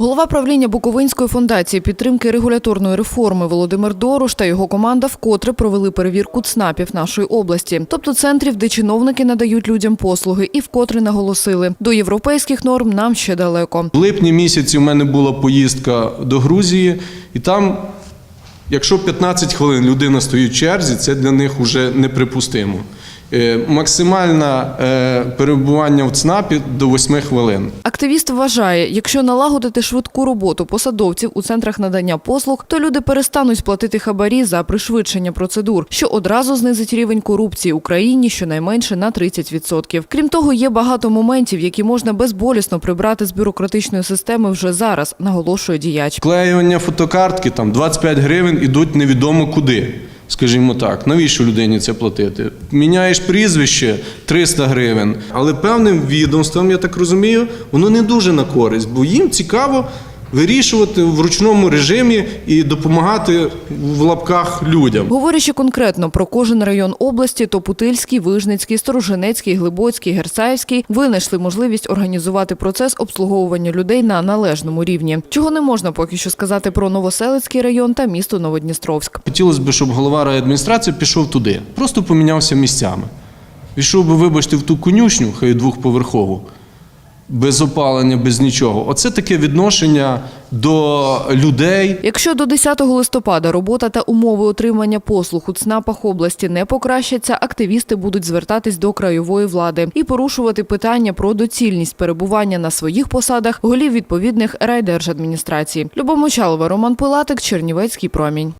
Голова правління Буковинської фундації підтримки регуляторної реформи Володимир Дорош та його команда вкотре провели перевірку ЦНАПів нашої області, тобто центрів, де чиновники надають людям послуги, і вкотре наголосили, до європейських норм нам ще далеко. В липні місяці в мене була поїздка до Грузії, і там, якщо 15 хвилин людина стоїть в черзі, це для них вже неприпустимо. Е, Максимальне перебування в ЦНАПі до 8 хвилин. Активіст вважає, якщо налагодити швидку роботу посадовців у центрах надання послуг, то люди перестануть платити хабарі за пришвидшення процедур, що одразу знизить рівень корупції у країні щонайменше на 30%. Крім того, є багато моментів, які можна безболісно прибрати з бюрократичної системи вже зараз, наголошує діяч. Вклеювання фотокартки там 25 гривень ідуть невідомо куди. Скажімо так, навіщо людині це платити? Міняєш прізвище 300 гривень, але певним відомствам, я так розумію, воно не дуже на користь, бо їм цікаво вирішувати в ручному режимі і допомагати в лапках людям. Говорячи конкретно про кожен район області, то Путильський, Вижницький, Сторожинецький, Глибоцький, Герцаївський винайшли можливість організувати процес обслуговування людей на належному рівні. Чого не можна поки що сказати про Новоселицький район та місто Новодністровськ. Хотілося б, щоб голова райадміністрації пішов туди, просто помінявся місцями. Пішов би, вибачте, в ту конюшню, хай двохповерхову, без опалення, без нічого. Оце таке відношення до людей. Якщо до 10 листопада робота та умови отримання послуг у ЦНАПах області не покращаться, активісти будуть звертатись до краєвої влади і порушувати питання про доцільність перебування на своїх посадах голів відповідних райдержадміністрацій. Любомочалова, Роман Пилатик, Чернівецький промінь.